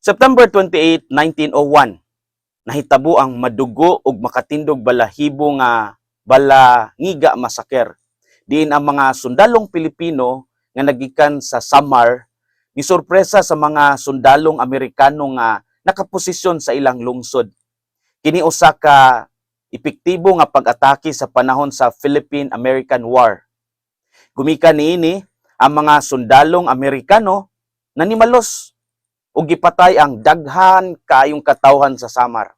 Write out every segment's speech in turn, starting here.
September 28, 1901, nahitabo ang madugo ug makatindog balahibo nga balangiga masaker. Diin ang mga sundalong Pilipino nga nagikan sa Samar ni sorpresa sa mga sundalong Amerikano nga nakaposisyon sa ilang lungsod. Kini usa ka epektibo nga pag-atake sa panahon sa Philippine-American War. Gumika niini ang mga sundalong Amerikano na nimalos ug gipatay ang daghan kaayong katawhan sa Samar.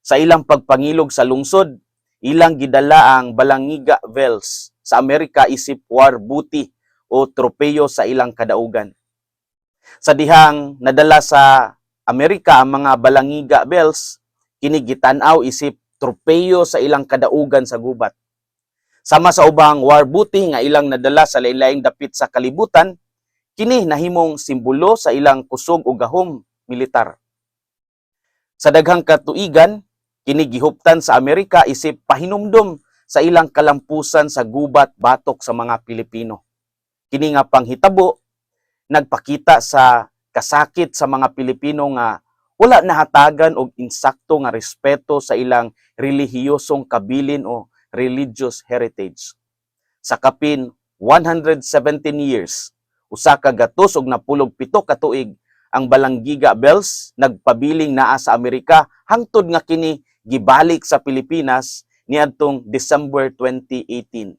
Sa ilang pagpangilog sa lungsod, ilang gidala ang balangiga vels sa Amerika isip war booty o tropeyo sa ilang kadaugan. Sa dihang nadala sa Amerika ang mga balangiga bells, kini gitan-aw isip tropeyo sa ilang kadaugan sa gubat. Sama sa ubang war booty nga ilang nadala sa lain-laing dapit sa kalibutan, kini nahimong simbolo sa ilang kusog o gahom militar. Sa daghang katuigan, kini gihuptan sa Amerika isip pahinumdom sa ilang kalampusan sa gubat batok sa mga Pilipino. Kini nga panghitabo nagpakita sa kasakit sa mga Pilipino nga wala nahatagan og insakto nga respeto sa ilang relihiyosong kabilin o religious heritage. Sa kapin 117 years, usa ka gatos og napulog pito ka tuig ang Balanggiga Bells nagpabiling naa sa Amerika hangtod nga kini gibalik sa Pilipinas niadtong December 2018.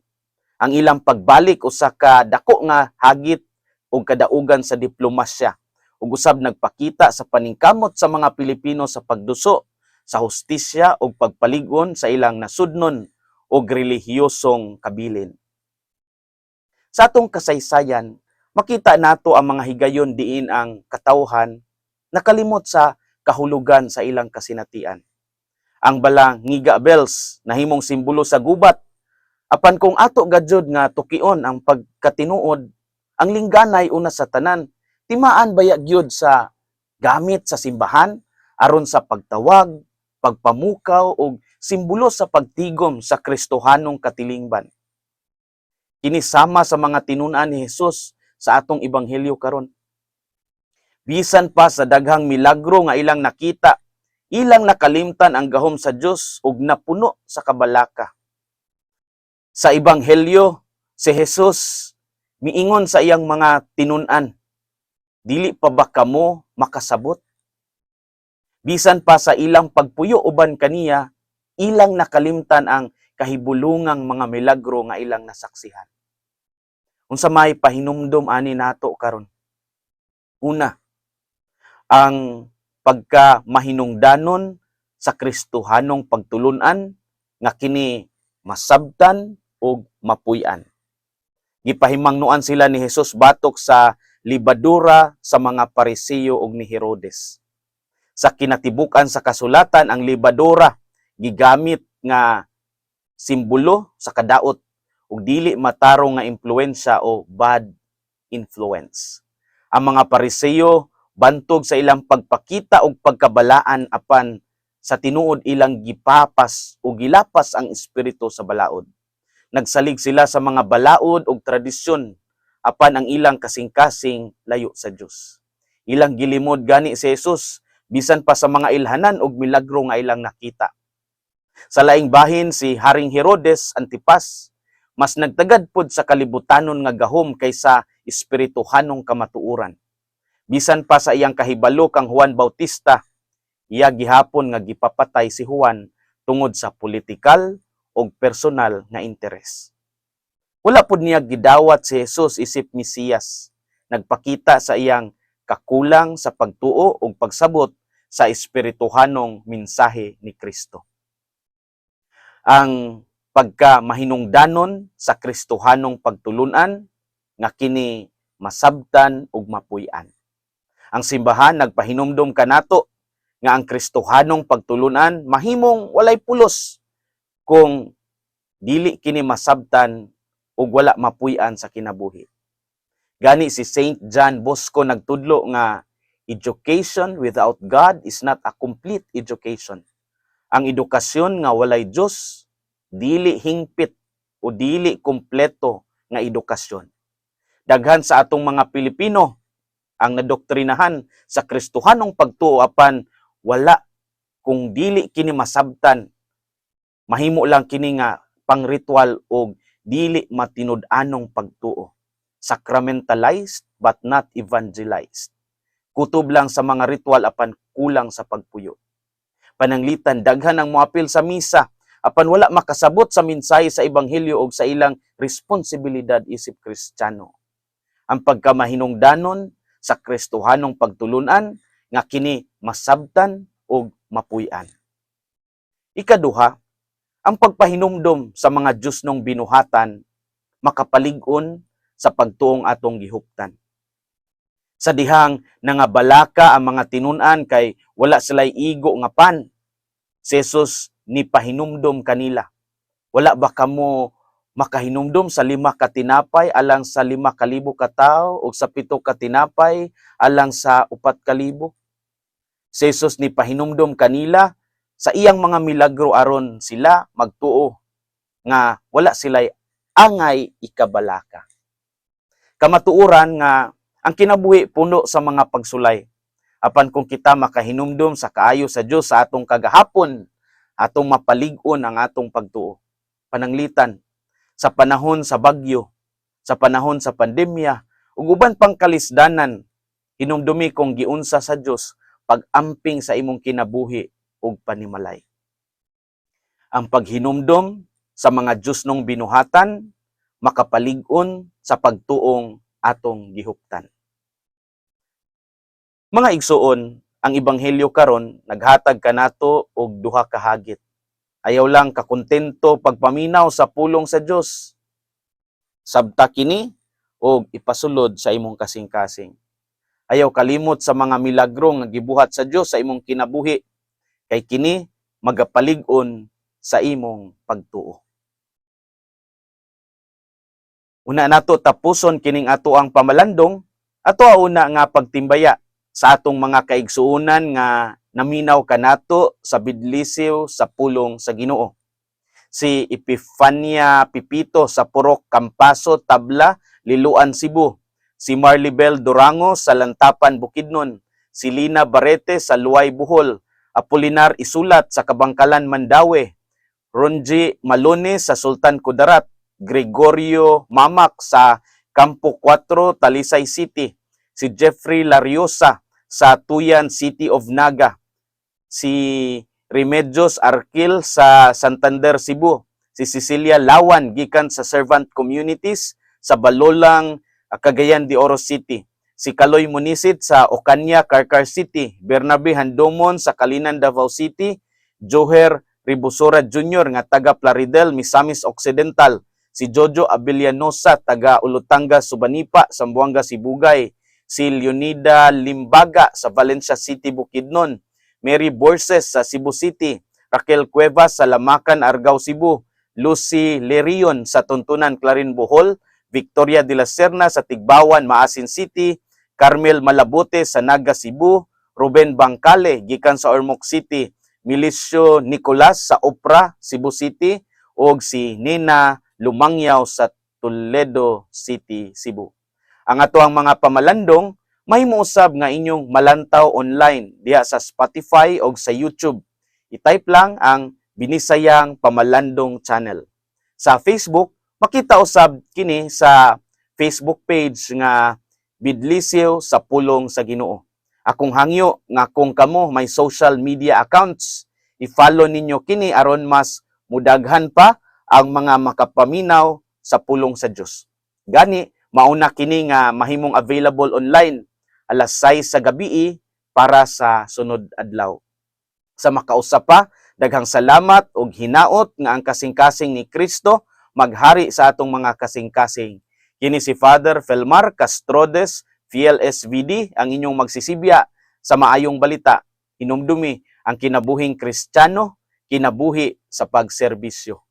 Ang ilang pagbalik usa ka dako nga hagit ug kadaugan sa diplomasya ug usab nagpakita sa paningkamot sa mga Pilipino sa pagduso sa hustisya ug pagpaligon sa ilang nasudnon ug relihiyosong kabilin. Sa atong kasaysayan, makita nato ang mga higayon diin ang katawhan nakalimot sa kahulugan sa ilang kasinatian. Ang balang ngiga bells nahimong simbolo sa gubat apan kung ato gadyod nga tukion ang pagkatinuod ang lingganay una sa tanan timaan baya gyud sa gamit sa simbahan aron sa pagtawag, pagpamukaw ug simbolo sa pagtigom sa Kristohanong katilingban. Kini sama sa mga tinunan ni Hesus sa atong ebanghelyo karon. Bisan pa sa daghang milagro nga ilang nakita, ilang nakalimtan ang gahom sa Dios ug napuno sa kabalaka. Sa ebanghelyo, si Jesus miingon sa iyang mga tinunan, dili pa ba kamo makasabot? Bisan pa sa ilang pagpuyo uban kaniya, ilang nakalimtan ang kahibulungang mga milagro nga ilang nasaksihan. Unsa may pahinumdom ani nato karon? Una, ang pagka mahinungdanon sa Kristohanong pagtulunan nga kini masabtan o mapuy-an. Gipahimangnuan sila ni Jesus batok sa libadura sa mga parisiyo ug ni Herodes. Sa kinatibukan sa kasulatan ang libadura gigamit nga simbolo sa kadaot ug dili matarong nga impluwensya o bad influence. Ang mga parisiyo bantog sa ilang pagpakita og pagkabalaan apan sa tinuod ilang gipapas o gilapas ang espiritu sa balaod. Nagsalig sila sa mga balaod ug tradisyon apan ang ilang kasing-kasing layo sa Dios. Ilang gilimod gani si Jesus bisan pa sa mga ilhanan ug milagro nga ilang nakita. Sa laing bahin si Haring Herodes Antipas mas nagtagad pod sa kalibutanon nga gahom kaysa espirituhanong kamatuuran. Bisan pa sa iyang kahibalo kang Juan Bautista, iya gihapon nga gipapatay si Juan tungod sa politikal o personal nga interes. Wala pod niya gidawat si Jesus isip Mesiyas. Nagpakita sa iyang kakulang sa pagtuo o pagsabot sa espirituhanong mensahe ni Kristo. Ang pagka mahinungdanon sa Kristohanong pagtulunan nga kini masabtan ug mapuy-an. Ang simbahan nagpahinumdom kanato nga ang Kristohanong pagtulunan mahimong walay pulos kung dili kini masabtan ug wala mapuy-an sa kinabuhi. Gani si Saint John Bosco nagtudlo nga education without God is not a complete education. Ang edukasyon nga walay Dios dili hingpit o dili kompleto nga edukasyon. Daghan sa atong mga Pilipino ang nadoktrinahan sa Kristohanong pagtuo apan wala kung dili kini masabtan. Mahimo lang kini nga pangritual o dili matinud-anong pagtuo. Sacramentalized but not evangelized. Kutob lang sa mga ritual apan kulang sa pagpuyo. Pananglitan daghan ang moapil sa misa apan wala makasabot sa mensahe sa ebanghelyo o sa ilang responsibilidad isip Kristiyano ang pagkamahinungdanon sa Kristohanong pagtulunan nga kini masabtan o mapuy-an. Ikaduha, ang pagpahinumdom sa mga Diyos nung binuhatan makapalig-on sa pagtuong atong gihuptan. Sa dihang nangabalaka ang mga tinunan kay wala sila'y igo nga pan. Si Jesus ni pahinumdom kanila. Wala ba kamo makahinumdom sa lima ka tinapay alang sa lima kalibo ka tao o sa pito ka tinapay alang sa upat kalibo? Si Jesus ni pahinumdom kanila sa iyang mga milagro aron sila magtuo nga wala sila'y angay ikabalaka. Kamatuuran nga ang kinabuhi puno sa mga pagsulay. Apan kung kita makahinumdom sa kaayo sa Dios sa atong kagahapon, atong mapalig-on ang atong pagtuo. Pananglitan sa panahon sa bagyo, sa panahon sa pandemya, ug uban pang kalisdanan, hinumdumi kong giunsa sa Dios pag-amping sa imong kinabuhi ug panimalay. Ang paghinumdom sa mga Diyos nung binuhatan, makapalig-on sa pagtuong atong gihuptan. Mga igsuon, ang ebanghelyo karon naghatag kanato og duha ka hagit. Ayaw lang kakontento pagpaminaw sa pulong sa Dios. Sabta kini og ipasulod sa imong kasing-kasing. Ayaw kalimot sa mga milagro nga gibuhat sa Dios sa imong kinabuhi kay kini magapalig-on sa imong pagtuo. Una nato tapuson kining ato ang pamalandong, ato una nga pagtimbaya sa atong mga kaigsuunan nga naminaw kanato sa bidlisiw sa pulong sa Ginoo. Si Epifania Pipito sa Purok Campaso, Tabla, Liluan, Cebu. Si Marlibel Durango sa Lantapan, Bukidnon. Si Lina Barete sa Luay, Bohol. Apolinar Isulat sa Kabangkalan, Mandawi. Ronji Malone sa Sultan Kudarat. Gregorio Mamak sa Campo 4, Talisay City. Si Jeffrey Lariosa sa Tuyan City of Naga. Si Remedios Arkil sa Santander, Cebu. Si Cecilia Lawan gikan sa Servant Communities sa Balolang, Cagayan de Oro City. Si Kaloy Munisit sa Ocanya, Carcar City. Bernabe Handomon sa Kalinan, Davao City. Joher Ribusora Jr. nga taga Plaridel, Misamis Occidental. Si Jojo Abilianosa taga Ulutanga, Subanipa, Sambuanga, Sibugay. Si Leonida Limbaga sa Valencia City, Bukidnon. Mary Borses sa Cebu City, Raquel Cuevas sa Lamacan, Argao, Cebu, Lucy Lerion sa Tuntunan, Clarin, Bohol, Victoria de la Serna sa Tigbawan, Maasin City, Carmel Malabote sa Naga, Cebu, Ruben Bangkale gikan sa Ormoc City, Milicio Nicolas sa Opra, Cebu City, ug si Nina Lumangyaw sa Toledo City, Cebu. Ang ato ang mga pamalandong mahimo usab nga inyong malantaw online diha sa Spotify o sa YouTube. I-type lang ang Binisayang Pamalandong Channel. Sa Facebook, makita usab kini sa Facebook page nga Bidlisyo sa Pulong sa Ginoo. Akong hangyo nga kung kamo may social media accounts, i-follow ninyo kini aron mas mudaghan pa ang mga makapaminaw sa pulong sa Dios. Gani, mauna kini nga mahimong available online alas 6 sa gabi para sa sunod adlaw. Sa makausap pa, daghang salamat ug hinaot nga ang kasing-kasing ni Kristo maghari sa atong mga kasing-kasing. Kini si Father Felmar Castrodes, PLSVD, ang inyong magsisibya sa maayong balita. Hinumdumi ang kinabuhing Kristiyano, kinabuhi sa pagserbisyo.